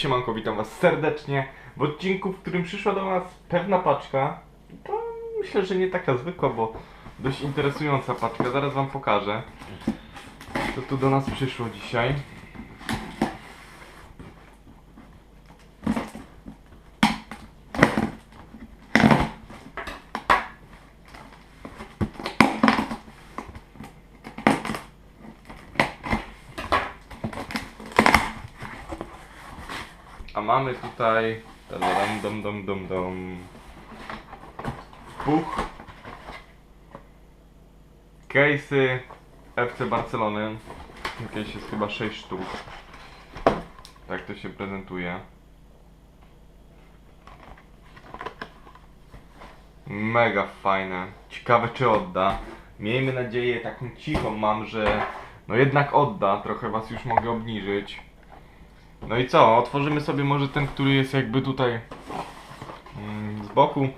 Siemanko, witam was serdecznie w odcinku, w którym przyszła do nas pewna paczka. To myślę, że nie taka zwykła, bo dość interesująca paczka. Zaraz wam pokażę, co tu do nas przyszło dzisiaj. A mamy tutaj tadadam, dom, dom, dom. Buch. Case'y FC Barcelony. Jakieś jest chyba 6 sztuk. Tak to się prezentuje. Mega fajne. Ciekawe czy odda. Miejmy nadzieję, taką cichą mam, że no jednak odda. Trochę was już mogę obniżyć. No i co? Otworzymy sobie może ten, który jest jakby tutaj mm, z boku.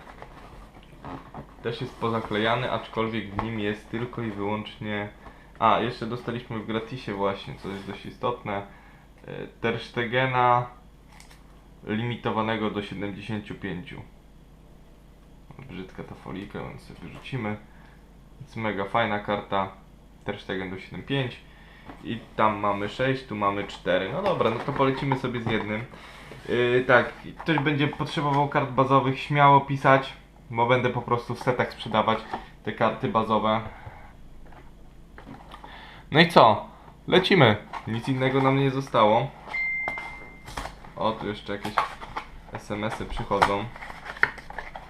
Też jest pozaklejany, aczkolwiek w nim jest tylko i wyłącznie... A, jeszcze dostaliśmy w gratisie właśnie, co jest dość istotne. e, Ter Stegena limitowanego do 75. Brzydka ta folika, więc sobie wyrzucimy. Jest mega fajna karta. Ter Stegen do 75. I tam mamy 6, tu mamy 4. No dobra, no to polecimy sobie z jednym. Yy, tak, ktoś będzie potrzebował kart bazowych, śmiało pisać, bo będę po prostu w setach sprzedawać te karty bazowe. No i co? Lecimy. Nic innego nam nie zostało. O, tu jeszcze jakieś SMS-y przychodzą.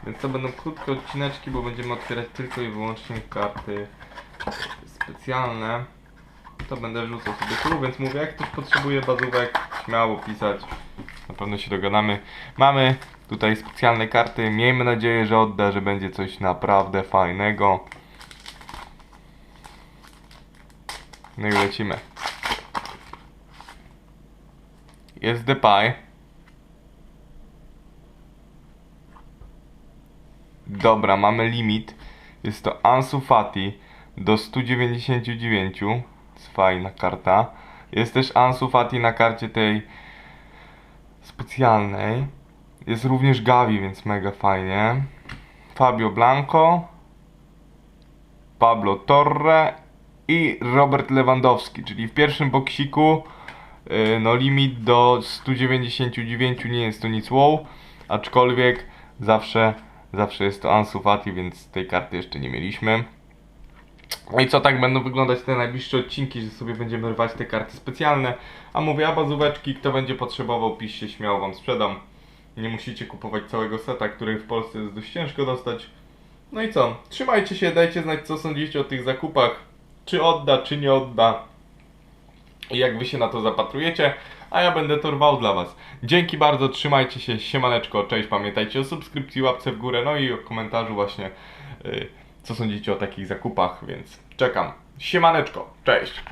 Więc to będą krótkie odcineczki, bo będziemy otwierać tylko i wyłącznie karty specjalne to będę wrzucał sobie tu, więc mówię, jak ktoś potrzebuje bazówek, śmiało pisać, na pewno się dogadamy. Mamy tutaj specjalne karty, miejmy nadzieję, że odda, że będzie coś naprawdę fajnego. No i lecimy. Jest Depay. Dobra, mamy limit. Jest to Ansu Fati do 199. Fajna karta. Jest też Ansu Fati na karcie tej specjalnej. Jest również Gavi, więc mega fajnie. Fabio Blanco. Pablo Torre i Robert Lewandowski, czyli w pierwszym boksiku yy, no limit do 199 nie jest to nic wow, aczkolwiek zawsze, zawsze jest to Ansu Fati, więc tej karty jeszcze nie mieliśmy. No i co tak będą wyglądać te najbliższe odcinki, że sobie będziemy rwać te karty specjalne. A mówię, a bazóweczki, kto będzie potrzebował, piszcie śmiało wam sprzedam. Nie musicie kupować całego seta, który w Polsce jest dość ciężko dostać. No i co? Trzymajcie się, dajcie znać co sądzicie o tych zakupach. Czy odda, czy nie odda. I jak wy się na to zapatrujecie, a ja będę to rwał dla was. Dzięki bardzo, trzymajcie się, siemaneczko, cześć, pamiętajcie o subskrypcji, łapce w górę, no i o komentarzu właśnie, yy, co sądzicie o takich zakupach, więc czekam. Siemaneczko, cześć!